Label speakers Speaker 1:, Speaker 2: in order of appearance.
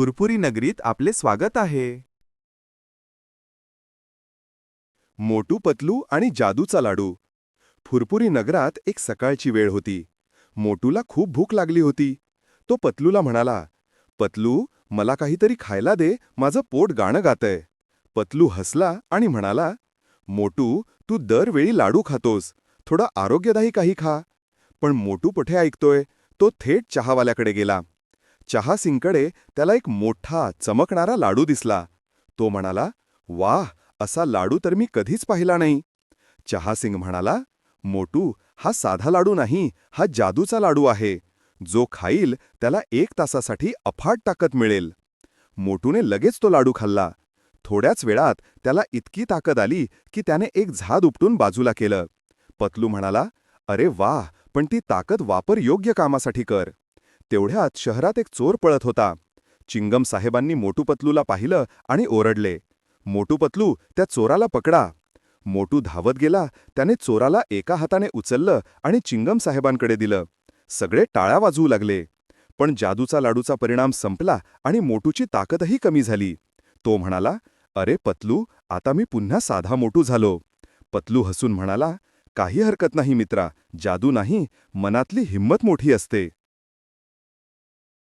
Speaker 1: फुरफुरी नगरीत आपले स्वागत आहे.
Speaker 2: मोटू पतलू आणि जादूचा लाडू. फुरफुरी नगरात एक सकाळची वेळ होती. मोटूला खूप भूक लागली होती. तो पतलूला म्हणाला पतलू मला काहीतरी खायला दे माझं पोट गाणं गातंय. पतलू हसला आणि म्हणाला मोटू तू दरवेळी लाडू खातोस थोडं आरोग्यदायी काही खा. पण मोटू कुठे ऐकतोय तो थेट चहावाल्याकडे गेला. चहा सिंगकडे त्याला एक मोठा चमकणारा लाडू दिसला. तो म्हणाला वाह असा लाडू तर मी कधीच पाहिला नाही. चहासिंग म्हणाला मोटू हा साधा लाडू नाही हा जादूचा लाडू आहे. जो खाईल त्याला एक तासासाठी अफाट ताकद मिळेल. मोटूने लगेच तो लाडू खाल्ला. थोड्याच वेळात त्याला इतकी ताकद आली की त्याने एक झाद उपटून बाजूला केलं. पतलू म्हणाला अरे वाह पण ती ताकद वापर योग्य कामासाठी कर. तेवढ्यात शहरात एक चोर पळत होता. चिंगम साहेबांनी मोटू पतलूला पाहिलं आणि ओरडले. मोटू पतलू त्या चोराला पकडा. मोटू धावत गेला त्याने चोराला एका हाताने उचललं आणि चिंगम साहेबांकडे दिलं. सगळे टाळ्या वाजवू लागले. पण जादूचा लाडूचा परिणाम संपला आणि मोटूची ताकदही कमी झाली. तो म्हणाला अरे पतलू आता मी पुन्हा साधा मोटू झालो. पतलू हसून म्हणाला काही हरकत नाही मित्रा जादू नाही मनातली हिंमत मोठी असते.